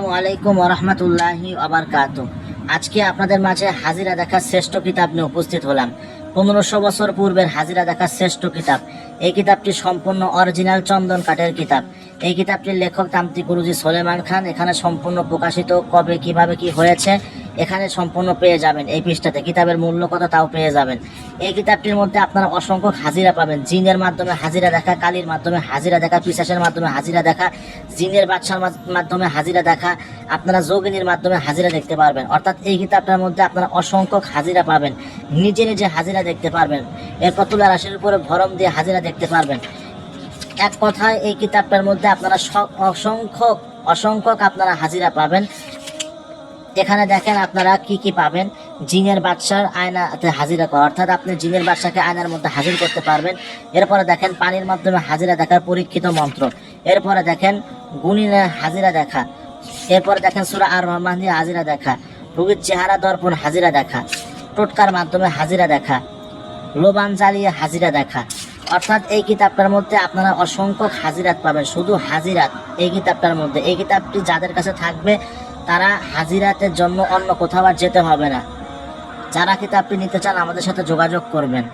আসসালামু আলাইকুম আবার আবরকাত আজকে আপনাদের মাঝে হাজিরা দেখার শ্রেষ্ঠ কিতাব নিয়ে উপস্থিত হলাম। পনেরোশো বছর পূর্বের হাজিরা দেখার শ্রেষ্ঠ কিতাব। এই কিতাবটি সম্পূর্ণ অরিজিনাল চন্দন কাঠের কিতাব। এই কিতাবটির লেখক তান্ত্রিক গুরুজি সোলেমান খান। এখানে সম্পূর্ণ প্রকাশিত কবে, কীভাবে, কি হয়েছে এখানে সম্পূর্ণ পেয়ে যাবেন এই পৃষ্ঠাতে। কিতাবের মূল্য কত তাও পেয়ে যাবেন। এই কিতাবটির মধ্যে আপনারা অসংখ্য হাজিরা পাবেন। জিনের মাধ্যমে হাজিরা দেখা, কালির মাধ্যমে হাজিরা দেখা পিসাসের মাধ্যমে হাজিরা দেখা, জিনের বাদশার মাধ্যমে হাজিরা দেখা, আপনারা যোগিনীর মাধ্যমে হাজিরা দেখতে পারবেন। অর্থাৎ এই কিতাবটার মধ্যে আপনারা অসংখ্য হাজিরা পাবেন। নিজে নিজে হাজিরা দেখতে পারবেন। এরপর তুলা রাশির উপরে ভরম দিয়ে হাজিরা দেখতে পারবেন। এক কথায় এই কিতাবটার মধ্যে আপনারা অসংখ্য, অসংখ্যক আপনারা হাজিরা পাবেন। এখানে দেখেন আপনারা কি কি পাবেন। জিনের বাদশার আয়নাতে হাজিরা করা। অর্থাৎ আপনি জিনের বাদশাকে আয়নার মধ্যে হাজির করতে পারবেন। এরপরে দেখেন পানির মাধ্যমে হাজিরা দেখার পরীক্ষিত মন্ত্র। এরপরে দেখেন গুণিনের হাজিরা দেখা। এরপরে দেখেন সুরা আর রহমান দিয়ে হাজিরা দেখা। রোগীর চেহারা দর্পণ হাজিরা দেখা। টোটকার মাধ্যমে হাজিরা দেখা। লোবান জ্বালিয়ে হাজিরা দেখা। অর্থাৎ এই কিতাবটার মধ্যে আপনারা অসংখ্য হাজিরাত পাবেন। শুধু হাজিরাত এই কিতাবটার মধ্যে। এই কিতাবটি যাদের কাছে থাকবে তারা হাজিরাতের জন্য অন্য কোথাও আর যেতে হবে না। যারা কিতাবটি নিতে চান, আমাদের সাথে যোগাযোগ করবেন।